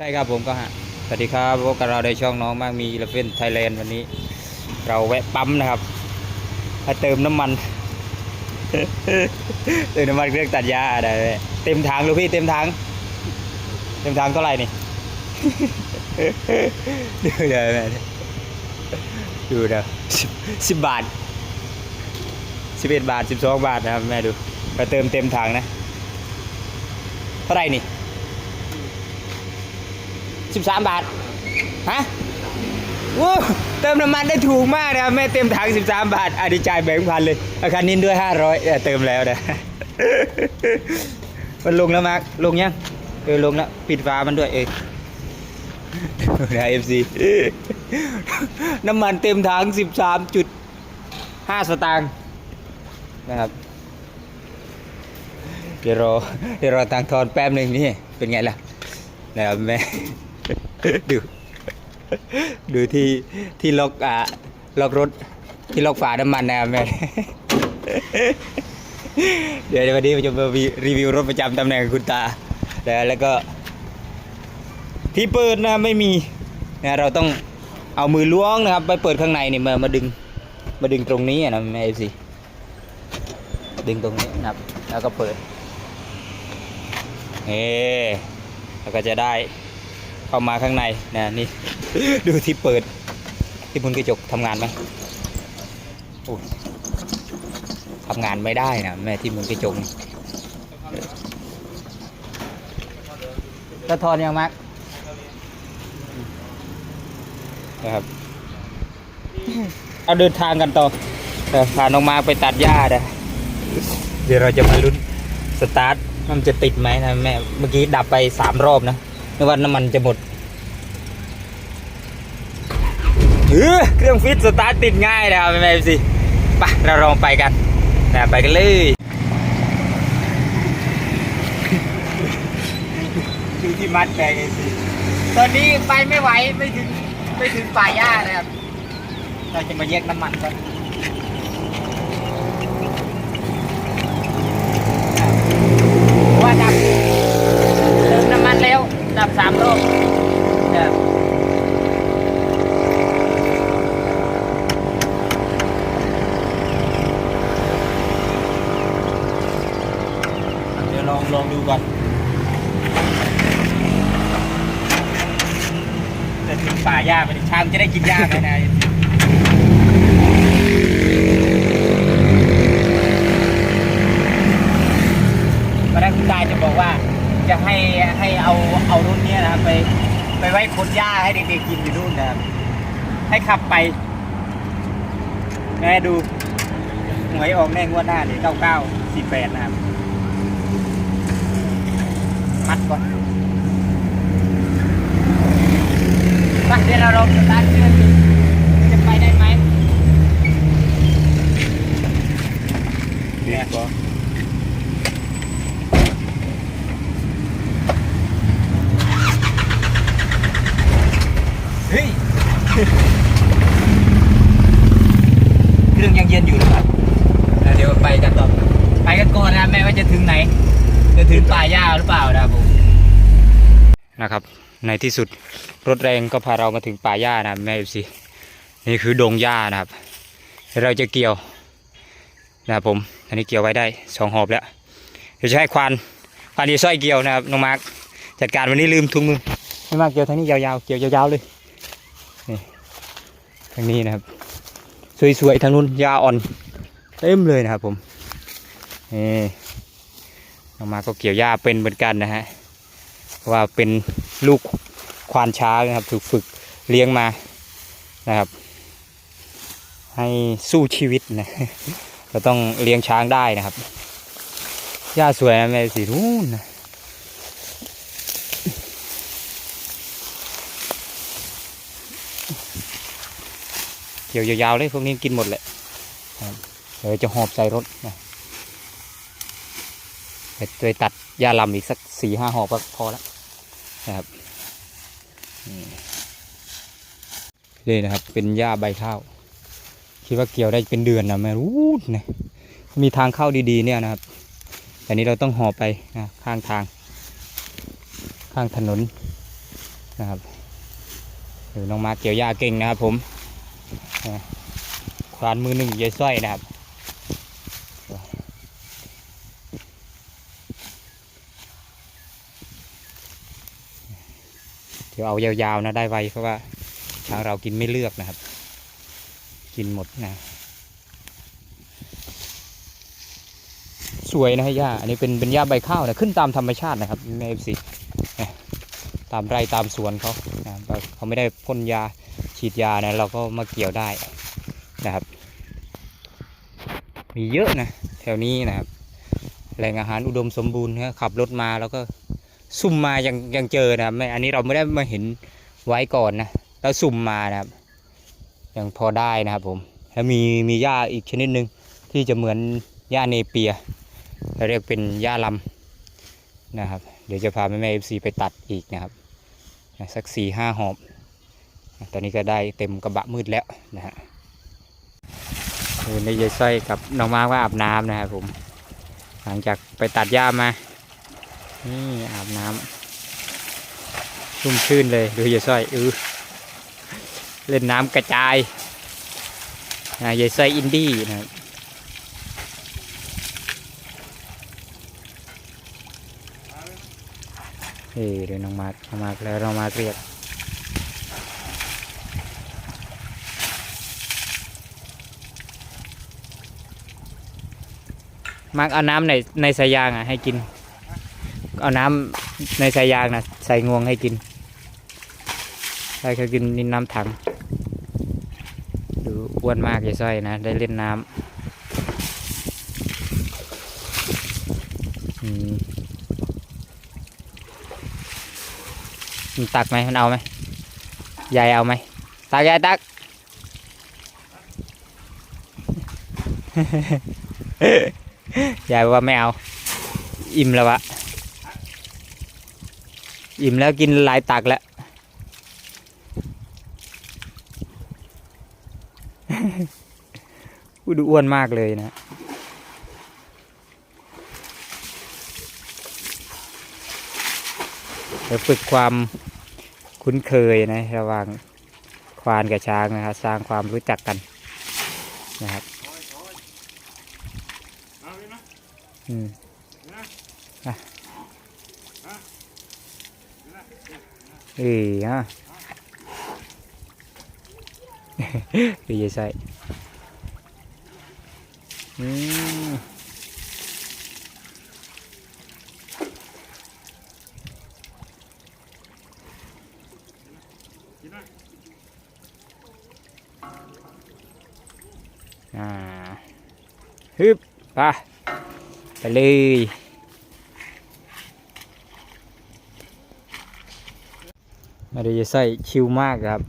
ใช่ครับผมก็ฮะ สวัสดีครับพบกับเราในช่องน้องมากมีเลเฟนไทยแลนด์วันนี้ เราแวะปั๊มนะครับให้เติมน้ำมัน เติมน้ำมันเครื่องตัดหญ้าอะไรเต็มถังลูกพี่เต็มถัง เต็มถังเท่าไหร่นี่ ดูเดี๋ยวแม่ดูเดี๋ยวสิบบาทสิบเอ็ดบาทสิบสองบาทนะครับแม่ดูไปเติมเต็มถังนะ เท่าไหร่นี่ สิบสามบาท ฮะวู้เติมน้ำมันได้ถูกมากนะครับแม่เต็มถังสิบสามบาทอะดีใจายแบงค์พันเลยอาคารนินด้วยห้าร้อยเติมแล้วนะ มันลงแล้วมาร์คลงยัง เออ ลงแล้ว ปิดฝามันด้วย เออนะเอฟซีน้ำมันเต็มถังสิบสามจุดห้าสตางค์นะครับ เดี๋ยวรอ เดี๋ยวรอตังทอนแป๊บหนึ่งนี่ เป็นไงล่ะ นะครับแม่ ดูดูที่ที่ล็อกอ่าล็อกรถที่ล็อกฝาน้ำมันนะครับแม่เดี๋ยววันนี้เราจะมารีวิวรถประจำตำแหน่งคุณตาแล้วแล้วก็ ที่เปิดนะไม่มีนะเราต้องเอามือล้วงนะครับ ไปเปิดข้างในนี่มามาดึง มาดึงตรงนี้นะแม่เอฟซีดึงตรงนี้นะครับ แล้วก็เปิดเฮ้แล้วก็จะได้ เข้ามาข้างในนะนี่ ดูที่เปิด ที่มุนกระจกทำงานไหมโอ้ทำงานไม่ได้นะแม่ที่มุนกระจกนี่จะทอนยังมักนะครับเอาเดินทางกันต่อเออพาน้องมาไปตัดหญ้าเด้เดี๋ยวเราจะมาลุ้นสตาร์ทมันจะติดไหมนะแม่เมื่อกี้ดับไปสามรอบนะ นึกว่าน้ำมันจะหมดเออเครื่องฟิตสตาร์ทติดง่ายนะครับแม่สิไปเราลองไปกันนะไปกันเลยดูที่มัดแบงเอสิตอนนี้ไปไม่ไหวไม่ถึงไม่ถึงป่าหญ้านะครับเราจะมาแยกน้ำมันกัน ว่าดับเติมน้ำมันแล้ว ดับสามรอบครับเดี๋ยวลองลองดูก่อนจะถึงป่าหญ้าไปดิชางจะได้กินหญ้าไหมนายวันนั้นคุณตาจะบอกว่า จะให้ให้เอาเอารุ่นนี้นะครับไป ไปไว้คนหญ้าให้เด็กๆกินอยู่นู่นนะครับให้ขับไปแม่ดูหวยออกแน่งวดหน้าเนี่ยเก้าเก้าสี่แปดนะครับ มัดก่อนไปเดี๋ยวเราลองสตาร์ทเครื่องดูจะไปได้ไหมเนี่ยก็เฮ้ย เครื่องยังเย็นอยู่นะครับอะเดี๋ยวไปกันต่อ ไปกันก่อนนะแม่ว่าจะถึงไหน จะถึงป่าหญ้าหรือเปล่านะครับผมนะครับ ในที่สุดรถแรงก็พาเรามาถึงป่าหญ้านะแม่เอฟซีนี่คือดงหญ้านะครับ เราจะเกี่ยวนะครับผมอันนี้เกี่ยวไว้ได้สองหอบแล้วเดี๋ยวจะให้ควานควานดีสร้อยเกี่ยวนะครับน้องมาร์คจัดการวันนี้ลืมถุงมือไม่มากเกี่ยวทางนี้ยาวๆเกี่ยวยาวๆเลยนี่ทางนี้นะครับ สวยๆทางนู้นหญ้าอ่อนเต็มเลยนะครับผมนี่ น้องมาก็เกี่ยวหญ้าเป็นเหมือนกันนะฮะว่าเป็นลูกควานช้างนะครับถูกฝึกเลี้ยงมานะครับ ให้สู้ชีวิตนะเราต้องเลี้ยงช้างได้นะครับหญ้าสวยนะแม่สีนู่นนะเกี่ยวยาวๆเลยพวกนี้กินหมดแหละเดี๋ยวจะหอบใส่รถนะ ไปตัดหญ้าลำอีกสักสี่ห้าหอก็พอแล้วนะครับนี่นะครับ เป็นหญ้าใบข้าวคิดว่าเกี่ยวได้เป็นเดือนนะแม่รู้นะมีทางเข้าดีๆเนี่ยนะครับแต่นี้เราต้องห่อไปนะข้างทาง ข้างถนนนะครับหรือน้องมาเกี่ยวหญ้าเก่งนะครับ ผมควานมือหนึ่งยายสร้อยนะครับ ดี๋ยวเอายาวๆนะได้ไวเพราะว่าทางเรากินไม่เลือกนะครับ กินหมดนะ สวยนะฮะหญ้าอันนี้เป็นเป็นหญ้าใบข้าวนะขึ้นตามธรรมชาตินะครับแม่เอฟซีตามไร่ตามสวนเขานะเขาไม่ได้พ่นยาฉีดยานะเราก็มาเกี่ยวได้นะครับ มีเยอะนะแถวนี้นะครับแหล่งอาหารอุดมสมบูรณ์นะขับรถมาแล้วก็ ซุ่มมายังยังเจอนะครับไม่อันนี้เราไม่ได้มาเห็นไว้ก่อนนะแล้วซุ่มมานะครับยังพอได้นะครับผมแล้วมีมีหญ้าอีกชนิดหนึ่งที่จะเหมือนหญ้าเนเปียเราเรียกเป็นหญ้าลำนะครับ เดี๋ยวจะพาแม่แม่เอฟซีไปตัดอีกนะครับสักสี่ห้าหอบตอนนี้ก็ได้เต็มกระบะมืดแล้วนะฮะในยายส้อยกับน้องมาว่าอาบน้ำนะครับผม หลังจากไปตัดหญ้ามา นี่อาบน้ำชุ่มชื่นเลยดูยายสร้อยอือเล่นน้ำกระจายนะยายสร้อยอินดี้นะครับเฮ้ยเดี๋ยวน้องมาร์คน้องมาร์คแล้วน้องมาเรียกมาร์คเอาน้ำในในสายยางอะให้กิน เอาน้ำในสายยางนะใส่งวงให้กินใส่เขากินนินน้ำถังดูอ้วนมากยายสร้อยนะ ได้เล่นน้ำอืมมันตักไหมมันเอาไหมยายเอาไหมตักยายตักยายว่าไม่เอา อิ่มแล้ววะ อิ่มแล้วกินหลายตักแล้วอู้ดูอ้วนมากเลยนะเดี๋ยวฝึกความคุ้นเคยนะระหว่างควานกับช้างนะครับ สร้างความรู้จักกันนะครับอืมอะ เอ้ยฮะดีใจใส่อืมอ่าฮึบไปไป เลยได้จะใส่ชิวมากครับ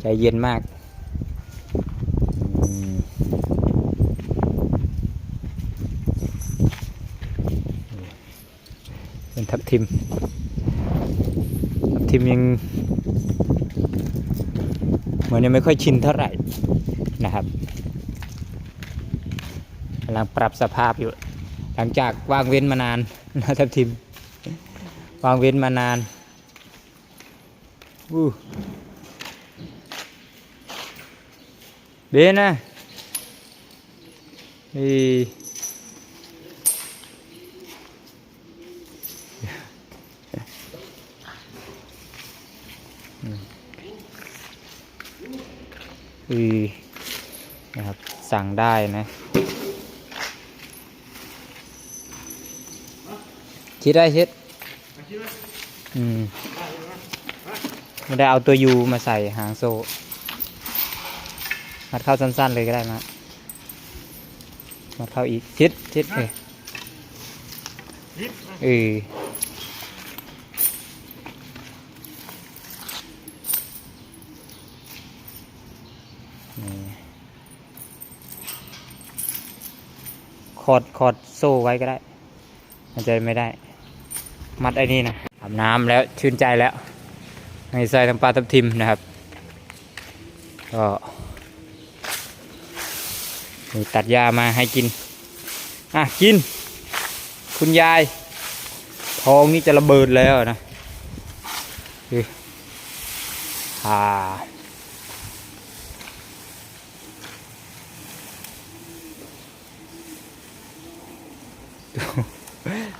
ใจเย็นมากมเป็นทับทิม ทับทิมยังเหมือนยังไม่ค่อยชินเท่าไหร่นะครับกำลังปรับสภาพอยู่ หลังจากว่างเว้นมานานนะทับทิมวางเว้นมานาน อู้เบนนะเฮ้ยอืมเฮ้ยนะครับสั่งได้นะชิดได้ชิดอืม ไม่ได้เอาตัวยูมาใส่หางโซ่มัดเข้าสั้นๆเลยก็ได้มามัดเข้าอีกชิดชิดเออเออคอดคอดโซ่ไว้ก็ได้ มันจะไม่ได้ มัดไอ้นี่นะอาบน้ำแล้วชื่นใจแล้ว ให้ใส่ทั้งปลาทับทิมนะครับ ก็ตัดหญ้ามาให้กิน อะ กิน คุณยาย ท้องนี่จะระเบิดแล้วนะอ่า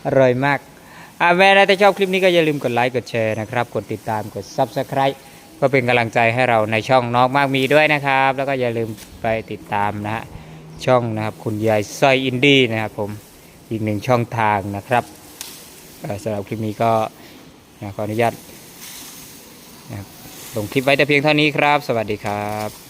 อร่อยมาก แม่นะถ้าชอบคลิปนี้ก็อย่าลืมกดไลค์กดแชร์นะครับ กดติดตามกด Subscribe ก็เป็นกำลังใจให้เราในช่องน้องมากมีด้วยนะครับ แล้วก็อย่าลืมไปติดตามนะฮะช่องนะครับคุณยายสร้อยอินดี้นะครับผมอีกหนึ่งช่องทางนะครับสำหรับคลิปนี้ก็ขออนุญาตลงคลิปไว้แต่เพียงเท่านี้ครับ สวัสดีครับ